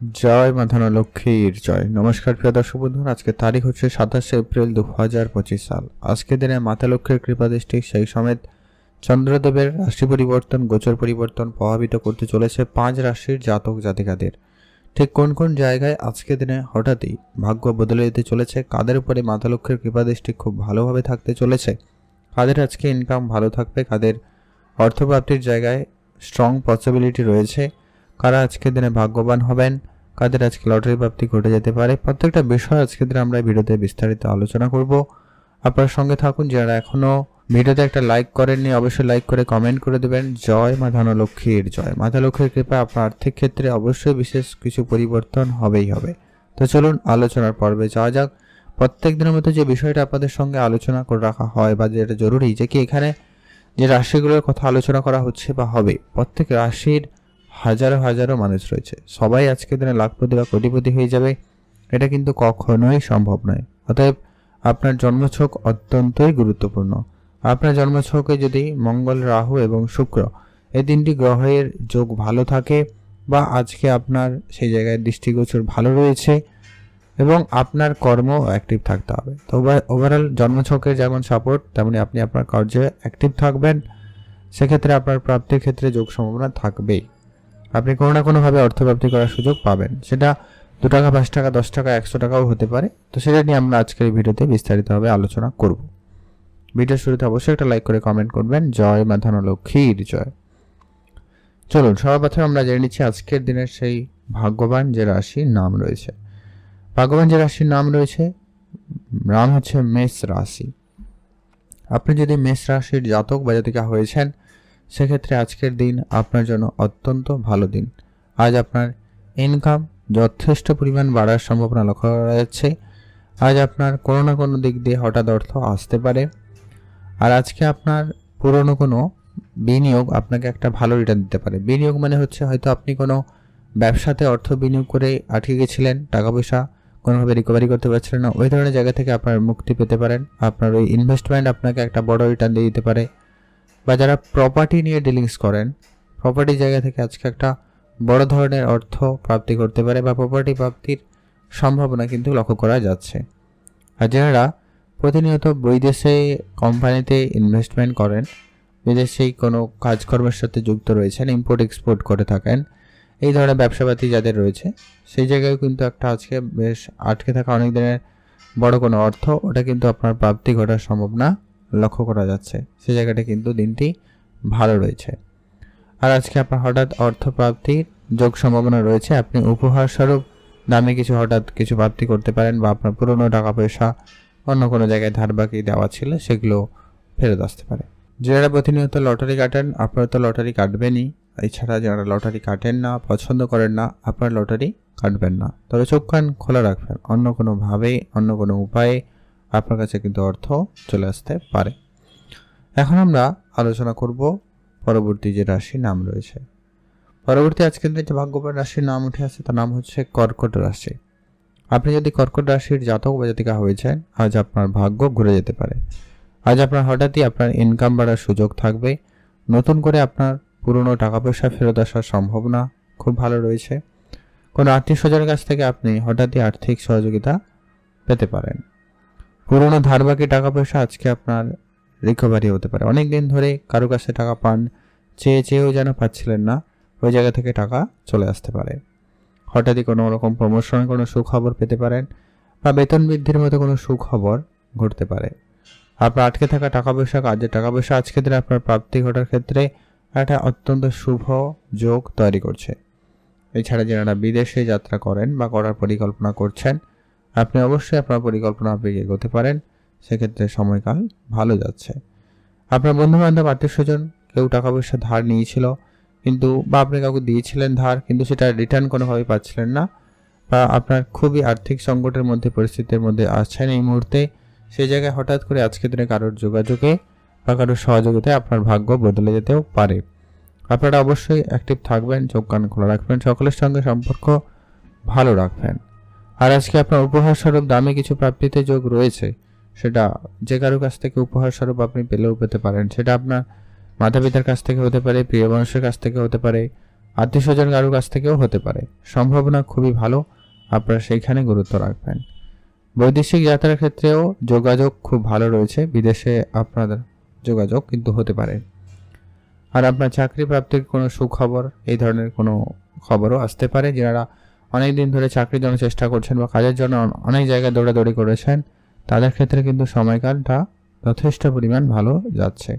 জয় মাধানা লক্ষ্মীর জয়। নমস্কার প্রিয় দর্শক বন্ধু আজকে তারিখ হচ্ছে সাতাশে এপ্রিল দু হাজার পঁচিশ সাল। আজকের দিনে মাতা লক্ষ্মীর কৃপাদৃষ্টি সেই সমেত চন্দ্রদেবের রাশি পরিবর্তন, গোচর পরিবর্তন প্রভাবিত করতে চলেছে পাঁচ রাশির জাতক জাতিকাদের। ঠিক কোন কোন জায়গায় আজকে দিনে হঠাৎই ভাগ্য বদলে যেতে চলেছে, কাদের উপরে মাতা লক্ষ্মীর কৃপাদৃষ্টি খুব ভালোভাবে থাকতে চলেছে, কাদের আজকে ইনকাম ভালো থাকবে, কাদের অর্থপ্রাপ্তির জায়গায় স্ট্রং পসিবিলিটি রয়েছে কারা আজকের দিনে ভাগ্যবান হবেন, কাদের আজকে লটারি প্রাপ্তি ঘটে যেতে পারে, প্রত্যেকটা বিষয় আজকের দিনে আমরা ভিডিওতে বিস্তারিত আলোচনা করব। আপনার সঙ্গে থাকুন যারা এখনও ভিডিওতে একটা লাইক করেননি, অবশ্যই লাইক করে কমেন্ট করে দেবেন। জয় মা ধনলক্ষ্মীর, জয় মাতা লক্ষ্মীর কৃপা আপনার আর্থিক ক্ষেত্রে অবশ্যই বিশেষ কিছু পরিবর্তন হবেই হবে। তো চলুন আলোচনার পর্বে যাওয়া যাক। প্রত্যেক দিনের মতো যে বিষয়টা আপনাদের সঙ্গে আলোচনা করে রাখা হয় বা যেটা জরুরি, যে কি এখানে যে রাশিগুলোর কথা আলোচনা করা হচ্ছে বা হবে, প্রত্যেক রাশির হাজারো হাজারো মানুষ রয়েছে। সবাই আজকের দিনে লাখপতি বা কোটিপতি হয়ে যাবে, এটা কিন্তু কখনোই সম্ভব নয়। অতএব আপনার জন্মছক অত্যন্তই গুরুত্বপূর্ণ। আপনার জন্মছকে যদি মঙ্গল, রাহু এবং শুক্র এই তিনটি গ্রহের যোগ ভালো থাকে বা আজকে আপনার সেই জায়গায় দৃষ্টিগোচর ভালো রয়েছে এবং আপনার কর্ম অ্যাক্টিভ থাকতে হবে। তো ওভারঅল জন্মছকের যেমন সাপোর্ট তেমনি আপনি আপনার কার্যে অ্যাক্টিভ থাকবেন। সেক্ষেত্রে আপনার প্রাপ্তির ক্ষেত্রে যোগ সম্ভাবনা থাকবেই। আপনি কোনো না কোনোভাবে অর্থপ্রাপ্তি করার সুযোগ পাবেন। সেটা দু টাকা, পাঁচ টাকা, দশ টাকা, একশো টাকাও হতে পারে। তো সেটা নিয়ে আমরা আজকের ভিডিওতে বিস্তারিতভাবে আলোচনা করব। ভিডিওর শুরুতে অবশ্যই একটা লাইক করে কমেন্ট করবেন। জয় মাধানো লক্ষ্মীর জয়। চলুন, সর্বপ্রথম আমরা জেনে নিচ্ছি আজকের দিনের সেই ভাগ্যবান যে রাশির নাম রয়েছে। ভাগ্যবান যে রাশির নাম রয়েছে, নাম হচ্ছে মেষ রাশি। আপনি যদি মেষ রাশির জাতক বা জাতিকা হয়েছেন সেক্ষেত্রে আজকের দিন আপনার জন্য অত্যন্ত ভালো দিন। আজ আপনার ইনকাম যথেষ্ট পরিমাণ বাড়ার সম্ভাবনা লক্ষ্য করা যাচ্ছে। আজ আপনার কোনো না কোনো দিক দিয়ে হঠাৎ অর্থ আসতে পারে। আর আজকে আপনার পুরনো কোনো বিনিয়োগ আপনাকে একটা ভালো রিটার্ন দিতে পারে। বিনিয়োগ মানে হচ্ছে হয়তো আপনি কোনো ব্যবসাতে অর্থ বিনিয়োগ করে আটকে গেছিলেন টাকা পয়সা কোনোভাবে রিকভারি করতে পারছিলেন না। ওই ধরনের জায়গা থেকে আপনার মুক্তি পেতে পারেন। আপনার ওই ইনভেস্টমেন্ট আপনাকে একটা বড় রিটার্ন দিয়ে দিতে পারে। বা যারা প্রপার্টি নিয়ে ডিলিংস করেন প্রপার্টি জায়গা থেকে আজকে একটা বড় ধরনের অর্থ প্রাপ্তি করতে পারে বা প্রপার্টি প্রাপ্তির সম্ভাবনা কিন্তু লক্ষ্য করা যাচ্ছে। আর যারা প্রতিনিয়ত বৈদেশে কোম্পানিতে ইনভেস্টমেন্ট করেন বিদেশেই কোনো কাজকর্মের সাথে যুক্ত রয়েছেন ইম্পোর্ট এক্সপোর্ট করে থাকেন, এই ধরনের ব্যবসাপাতি যাদের রয়েছে, সেই জায়গায় কিন্তু একটা আজকে বেশ আটকে থাকা অনেক দিনের বড় কোনো অর্থ, ওটা কিন্তু আপনার প্রাপ্তি ঘটার সম্ভাবনা লক্ষ্য করা যাচ্ছে। সেই জায়গাটা কিন্তু দিনটি ভালো রয়েছে। আর আজকে আপনার হঠাৎ অর্থ প্রাপ্তির যোগ সম্ভাবনা রয়েছে। আপনি উপহার স্বরূপ দামে কিছু হঠাৎ কিছু প্রাপ্তি করতে পারেন বা আপনার পুরনো টাকা পয়সা অন্য কোনো জায়গায় ধার বাকি দেওয়া ছিল, সেগুলো ফেরত আসতে পারে। যারা প্রতিনিয়ত লটারি কাটেন, আপনারা তো লটারি কাটবেনই। এছাড়া যারা লটারি কাটেন না, পছন্দ করেন না, আপনার লটারি কাটবেন না। তবে চোখ কান খোলা রাখবেন। অন্য কোনোভাবে, অন্য কোনো উপায়ে আপনার কাছে কিন্তু অর্থ চলে আসতে পারে। এখন আমরা আলোচনা করব পরবর্তী যে রাশির নাম রয়েছে। পরবর্তী আজকের যে ভাগ্যবান রাশির নাম উঠে আসে তার নাম হচ্ছে কর্কট রাশি। আপনি যদি কর্কট রাশির জাতক বা জাতিকা হয়েছেন আজ আপনার ভাগ্য ঘুরে যেতে পারে। আজ আপনার হঠাৎই আপনার ইনকাম বাড়ার সুযোগ থাকবে। নতুন করে আপনার পুরনো টাকা পয়সা ফেরত আসার সম্ভাবনা খুব ভালো রয়েছে। কোনো আত্মীয় স্বজনের কাছ থেকে আপনি হঠাৎই আর্থিক সহযোগিতা পেতে পারেন। পুরনো ধার বাকি টাকা পয়সা আজকে আপনার রিকভারি হতে পারে। অনেক দিন ধরে কারও কাছে টাকা পান, চেয়ে চেয়েও যেন পাচ্ছিলেন না, ওই জায়গা থেকে টাকা চলে আসতে পারে। হঠাৎই কোনো রকম প্রমোশনের কোনো সুখবর পেতে পারেন বা বেতন বৃদ্ধির মতো কোনো সুখবর ঘটতে পারে। আপনার আটকে থাকা টাকা পয়সা কাজের টাকা পয়সা আজকে দিনে আপনার প্রাপ্তি ঘটার ক্ষেত্রে একটা অত্যন্ত শুভ যোগ তৈরি করছে। এছাড়া যারা বিদেশে যাত্রা করেন বা করার পরিকল্পনা করছেন আপনি অবশ্যই আপনার পরিকল্পনা আপনি এগোতে পারেন। সেক্ষেত্রে সময়কাল ভালো যাচ্ছে। আপনার বন্ধুবান্ধব, আত্মীয় স্বজন, কেউ টাকা পয়সা ধার নিয়েছিল, কিন্তু বা আপনি কাউকে দিয়েছিলেন ধার, কিন্তু সেটা রিটার্ন কোনোভাবেই পাচ্ছিলেন না, বা আপনার খুবই আর্থিক সংকটের মধ্যে, পরিস্থিতির মধ্যে আসছেন এই মুহূর্তে সেই জায়গায় হঠাৎ করে আজকে দিনে কারোর যোগাযোগে বা কারোর সহযোগিতায় আপনার ভাগ্য বদলে যেতেও পারে। আপনারা অবশ্যই অ্যাক্টিভ থাকবেন, চোখ কান খোলা রাখবেন, সকলের সঙ্গে সম্পর্ক ভালো রাখবেন। আর আজকে আপনার উপহার স্বরূপ দামে কিছু প্রাপ্তিতে যোগ রয়েছে, সেটা যে কারও কাছ থেকে উপহার স্বরূপ আপনি পেলেও পেতে পারেন, সেটা আপনার মাতা পিতার কাছ থেকে হতে পারে, প্রিয় মানুষের কাছ থেকে হতে পারে আত্মীয় স্বজন কারোর কাছ থেকেও হতে পারে। সম্ভাবনা খুবই ভালো, আপনারা সেইখানে গুরুত্ব রাখবেন। বৈদেশিক যাত্রার ক্ষেত্রেও যোগাযোগ খুব ভালো রয়েছে, বিদেশে আপনাদের যোগাযোগ কিন্তু হতে পারে। আর আপনার চাকরি প্রাপ্তির কোনো সুখবর, এই ধরনের কোনো খবরও আসতে পারে যারা অনেক দিন ধরে চাকরির জন্য চেষ্টা করছেন বা কাজের জন্য অনেক জায়গায় দৌড়াদৌড়ি করেছেন, তাদের ক্ষেত্রে কিন্তু সময়কালটা যথেষ্ট পরিমাণ ভালো যাচ্ছে।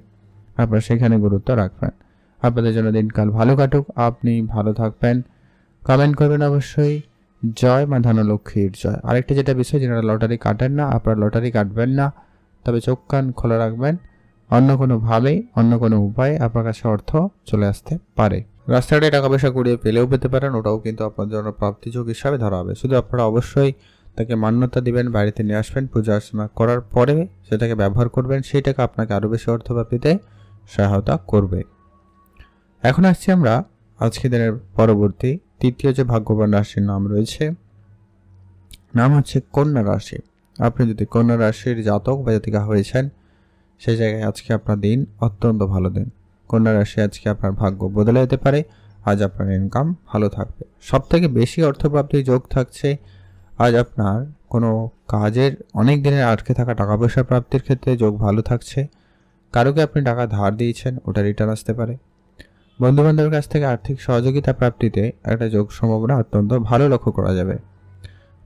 আপনারা সেখানে গুরুত্ব রাখবেন। আপনাদের জন্য দিনকাল ভালো কাটুক, আপনি ভালো থাকবেন। কমেন্ট করবেন অবশ্যই, জয় মা ধনলক্ষ্মীর জয়। আরেকটা যেটা বিষয় যারা লটারি কাটেন না, আপনারা লটারি কাটবেন না, তবে চোখ কান খোলা রাখবেন। অন্য কোনোভাবেই অন্য কোনো উপায়ে আপনার কাছে অর্থ চলে আসতে পারে। রাস্তাঘাটে টাকা পয়সা কুড়িয়ে পেলেও পেতে পারেন, ওটাও কিন্তু আপনার জন্য প্রাপ্তিযোগ হিসাবে ধরা হবে। শুধু আপনারা অবশ্যই তাকে মান্যতা দিবেন, বাড়িতে নিয়ে আসবেন, পূজা অর্চনা করার পরে সেটাকে ব্যবহার করবেন, সেই টাকা আপনাকে আরও বেশি অর্থ প্রাপ্তিতে সহায়তা করবে। এখন আসছি আমরা আজকে দিনের পরবর্তী তৃতীয় যে ভাগ্যবান রাশির নাম রয়েছে, নাম হচ্ছে কন্যা রাশি। আপনি যদি কন্যা রাশির জাতক বা জাতিকা হয়েছেন, সেই জায়গায় আজকে আপনার দিন অত্যন্ত ভালো দিন। কন্যা রাশি আজকে আপনার ভাগ্য বদলে যেতে পারে। আজ আপনার ইনকাম ভালো থাকবে। সব থেকে বেশি অর্থপ্রাপ্তির যোগ থাকছে। আজ আপনার কোনো কাজের অনেক দিনের আটকে থাকা টাকা পয়সা প্রাপ্তির ক্ষেত্রে যোগ ভালো থাকছে। কারোকে আপনি টাকা ধার দিয়েছেন, ওটা রিটার্ন আসতে পারে। বন্ধুবান্ধবের কাছ থেকে আর্থিক সহযোগিতা প্রাপ্তিতে একটা যোগ সম্ভাবনা অত্যন্ত ভালো লক্ষ্য করা যাবে।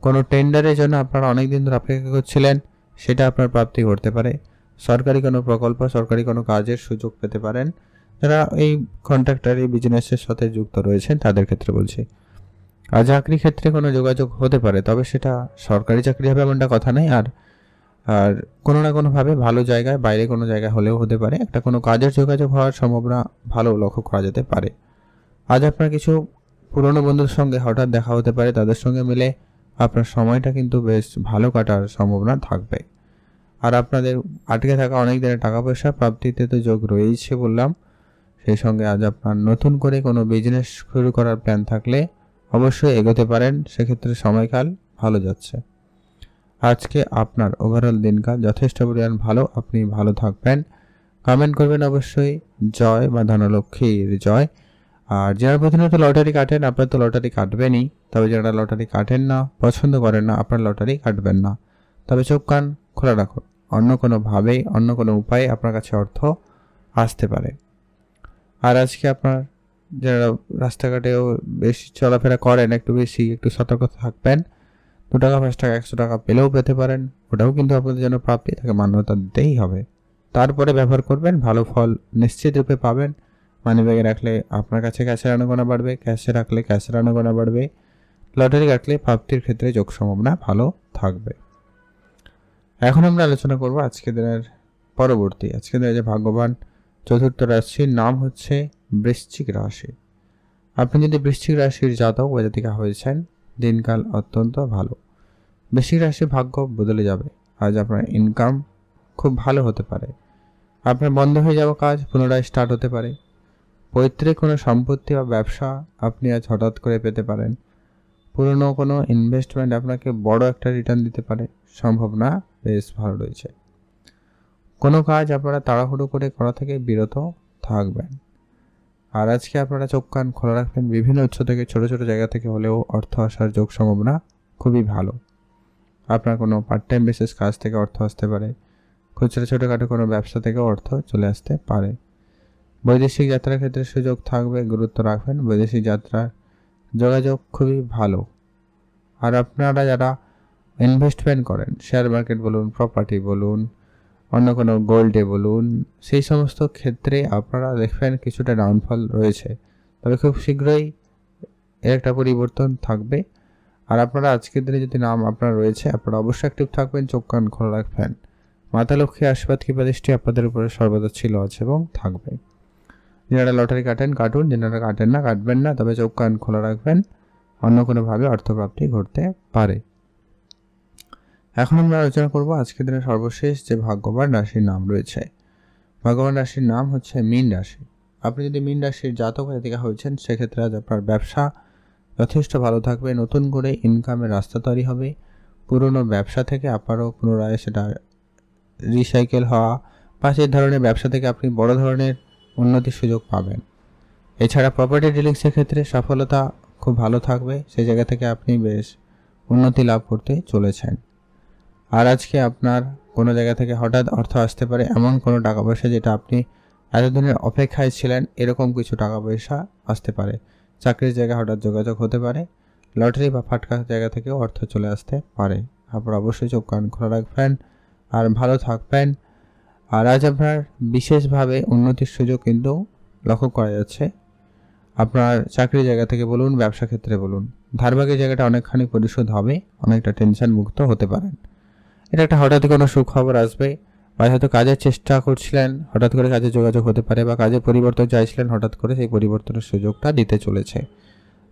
কোনো টেন্ডারের জন্য আপনারা অনেক দিন ধরে অপেক্ষা করছিলেন, সেটা আপনার প্রাপ্তি ঘটতে পারে। সরকারি কোনো প্রকল্প, সরকারি কোনো কাজের সুযোগ পেতে পারেন। যারা এই কন্ট্রাক্টর এই বিজনেসের সাথে যুক্ত রয়েছেন, তাদের ক্ষেত্রে বলছি। আর চাকরি ক্ষেত্রে কোনো যোগাযোগ হতে পারে, তবে সেটা সরকারি চাকরি হবে এমনটা কথা নেই আর আর কোনো না কোনোভাবে ভালো জায়গায়, বাইরে কোনো জায়গায় হলেও হতে পারে। একটা কোনো কাজের যোগাযোগ হওয়ার সম্ভাবনা ভালো লক্ষ্য করা যেতে পারে। আজ আপনার কিছু পুরনো বন্ধুর সঙ্গে হঠাৎ দেখা হতে পারে, তাদের সঙ্গে মিলে আপনার সময়টা কিন্তু বেশ ভালো কাটার সম্ভাবনা থাকবে। আর আপনাদের আটকে থাকা অনেক দিনের টাকা পয়সা প্রাপ্তিতে তো যোগ রয়েছে বললাম। সেই সঙ্গে আজ আপনার নতুন করে কোনো বিজনেস শুরু করার প্ল্যান থাকলে অবশ্যই এগোতে পারেন, সেক্ষেত্রে সময়কাল ভালো যাচ্ছে। আজকে আপনার ওভারঅল দিনকাল যথেষ্ট পরিমাণ ভালো, আপনি ভালো থাকবেন। কমেন্ট করবেন অবশ্যই, জয় বা ধনলক্ষ্মীর জয়। আর যারা প্রতিনিয়ত লটারি কাটেন, আপনার তো লটারি কাটবেনই। তবে যারা লটারি কাটেন না, পছন্দ করেন না, আপনার লটারি কাটবেন না। তবে চোখ কান খোলা রাখুন। অন্য কোনোভাবেই, অন্য কোনো উপায়ে আপনার কাছে অর্থ আসতে পারে। আর আজকে আপনার যারা রাস্তাঘাটেও বেশি চলাফেরা করেন, একটু বেশি, একটু সতর্ক থাকবেন। দু টাকা, পাঁচ টাকা, একশো টাকা পেলেও পেতে পারেন। ওটাও কিন্তু আপনাদের জন্য প্রাপ্তি, তাকে মান্যতা দিতেই হবে। তারপরে ব্যবহার করবেন, ভালো ফল নিশ্চিত রূপে পাবেন। মানি ব্যাগে রাখলে আপনার কাছে ক্যাশের আনাগোনা বাড়বে, ক্যাশে রাখলে ক্যাশের আনাগোনা বাড়বে। লটারি কাটলে প্রাপ্তির ক্ষেত্রে যোগ সম্ভাবনা ভালো থাকবে। এখন আমরা আলোচনা করব আজকের দিনের পরবর্তী, আজকের দিনের যে ভাগ্যবান চতুর্থ রাশির নাম হচ্ছে বৃশ্চিক রাশি। আপনি যদি বৃশ্চিক রাশির জাতক বা জাতিকা হয়েছেন, দিনকাল অত্যন্ত ভালো। বৃশ্চিক রাশির ভাগ্য বদলে যাবে। আজ আপনার ইনকাম খুব ভালো হতে পারে। আপনার বন্ধ হয়ে যাওয়া কাজ পুনরায় স্টার্ট হতে পারে। পৈতৃক কোনো সম্পত্তি বা ব্যবসা আপনি আজ হঠাৎ করে পেতে পারেন। পুরনো কোনো ইনভেস্টমেন্ট আপনাকে বড় একটা রিটার্ন দিতে পারে। সম্ভাবনা বেশ ভালো রয়েছে। কোনো কাজ আপনারা তাড়াহুড়ো করে করা থেকে বিরত থাকবেন। আর আজকে আপনারা চোখ কান খোলা রাখবেন। বিভিন্ন উৎস থেকে ছোট ছোট জায়গা থেকে হলেও অর্থ আসার যোগ সম্ভাবনা খুবই ভালো। আপনার কোনো পার্ট টাইম বেসিস কাজ থেকে অর্থ আসতে পারে। খুচরা ছোটোখাটো কোনো ব্যবসা থেকে অর্থ চলে আসতে পারে। বৈদেশিক যাত্রার ক্ষেত্রে সুযোগ থাকবে, গুরুত্ব রাখবেন। বৈদেশিক যাত্রার যোগাযোগ খুবই ভালো। আর আপনারা যারা ইনভেস্টমেন্ট করেন শেয়ার মার্কেট বলুন প্রপার্টি বলুন অন্য কোনো গোল্ডে বলুন সেই সমস্ত ক্ষেত্রে আপনারা দেখবেন কিছুটা ডাউনফল রয়েছে। তবে খুব শীঘ্রই এর একটা পরিবর্তন থাকবে। আর আপনারা আজকের দিনে যদি নাম আপনার রয়েছে, আপনারা অবশ্যই অ্যাক্টিভ থাকবেন, চোখ কান খোলা রাখবেন। মাতা লক্ষ্মী আশীর্বাদ, কৃপা, দৃষ্টি আপনাদের উপরে সর্বদা ছিল, আছে এবং থাকবে। যারা লটারি কাটেন, কাটুন, যারা কাটেন না, কাটবেন না, তবে চোখ কান খোলা রাখবেন। অন্য কোনোভাবে অর্থপ্রাপ্তি ঘটতে পারে। এখন আমরা আলোচনা করব আজকের দিনের সর্বশেষ যে ভাগ্যবান রাশির নাম রয়েছে। ভাগ্যবান রাশির নাম হচ্ছে মীন রাশি। আপনি যদি মীন রাশির জাতক জাতিকা হয়েছেন, সেক্ষেত্রে আজ আপনার ব্যবসা যথেষ্ট ভালো থাকবে, নতুন করে ইনকামের রাস্তা তৈরি হবে, পুরনো ব্যবসা থেকে আবারও পুনরায় সেটা রিসাইকেল হওয়া বা সেই ধরনের ব্যবসা থেকে আপনি বড় ধরনের উন্নতির সুযোগ পাবেন। এছাড়া প্রপার্টি ডিলিংসের ক্ষেত্রে সফলতা খুব ভালো থাকবে, সেই জায়গা থেকে আপনি বেশ উন্নতি লাভ করতে চলেছেন। আর আজকে আপনার কোনো জায়গা থেকে হঠাৎ অর্থ আসতে পারে এমন কোনো টাকা পয়সা যেটা আপনি এতদিনের অপেক্ষায় ছিলেন, এরকম কিছু টাকা পয়সা আসতে পারে। চাকরির জায়গায় হঠাৎ যোগাযোগ হতে পারে, লটারি বা ফাটকা জায়গা থেকেও অর্থ চলে আসতে পারে। আপনার অবশ্যই চোখ কান খোলা রাখবেন আর ভালো থাকবেন। আর আজ আপনার বিশেষভাবে উন্নতির সুযোগ কিন্তু লক্ষ্য করা যাচ্ছে। আপনার চাকরির জায়গা থেকে বলুন, ব্যবসা ক্ষেত্রে বলুন ধারবাগের জায়গাটা অনেকখানি পরিশোধ হবে, অনেকটা টেনশন মুক্ত হতে পারেন। এটা একটা হঠাৎ কোনো সুখবর আসবে। বা হয়তো কাজের চেষ্টা করছিলেন, হঠাৎ করে কাজে যোগাযোগ হতে পারে বা কাজের পরিবর্তন চাইছিলেন, হঠাৎ করে সেই পরিবর্তনের সুযোগটা দিতে চলেছে।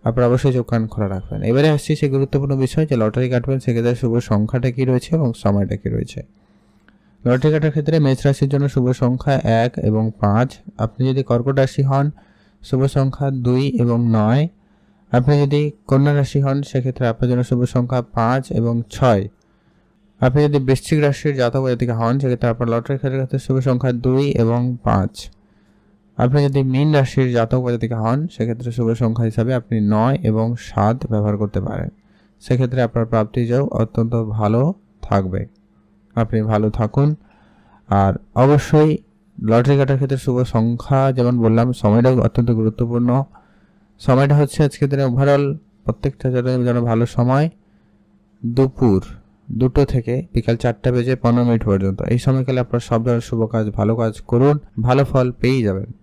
আপনারা অবশ্যই চোখ কান খোলা রাখবেন। এবারে আসছি সেই গুরুত্বপূর্ণ বিষয় যে লটারি কাটবেন, সেক্ষেত্রে শুভ সংখ্যাটা কী রয়েছে এবং সময়টা কী রয়েছে? লটারি কাটার ক্ষেত্রে মেষ রাশির জন্য শুভ সংখ্যা এক এবং পাঁচ। আপনি যদি কর্কট রাশি হন, শুভ সংখ্যা দুই এবং নয়। আপনি যদি কন্যা রাশি হন, সেক্ষেত্রে আপনার জন্য শুভ সংখ্যা পাঁচ এবং ছয়। আপনি যদি বৃশ্চিক রাশির জাতক জাতিকা হন, সেক্ষেত্রে আপনার লটারি খেলার ক্ষেত্রে শুভ সংখ্যা দুই এবং পাঁচ। আপনি যদি মীন রাশির জাতক বা হন, সেক্ষেত্রে শুভ সংখ্যা হিসাবে আপনি নয় এবং সাত ব্যবহার করতে পারেন। সেক্ষেত্রে আপনার প্রাপ্তি যোগ অত্যন্ত ভালো থাকবে। আপনি ভালো থাকুন। আর অবশ্যই লটারি কাটার ক্ষেত্রে শুভ সংখ্যা, যেমন বললাম সময়টাও অত্যন্ত গুরুত্বপূর্ণ। সময়টা হচ্ছে আজকের দিনে ওভারঅল প্রত্যেকটা জন্য ভালো সময়। দুপুর। দুটো থেকে বিকাল চারটা বেজে পনেরো মিনিট পর্যন্ত। এই সময়কালে আপনার সব ধরনের শুভ কাজ, ভালো কাজ করুন, ভালো ফল পেয়েই যাবেন।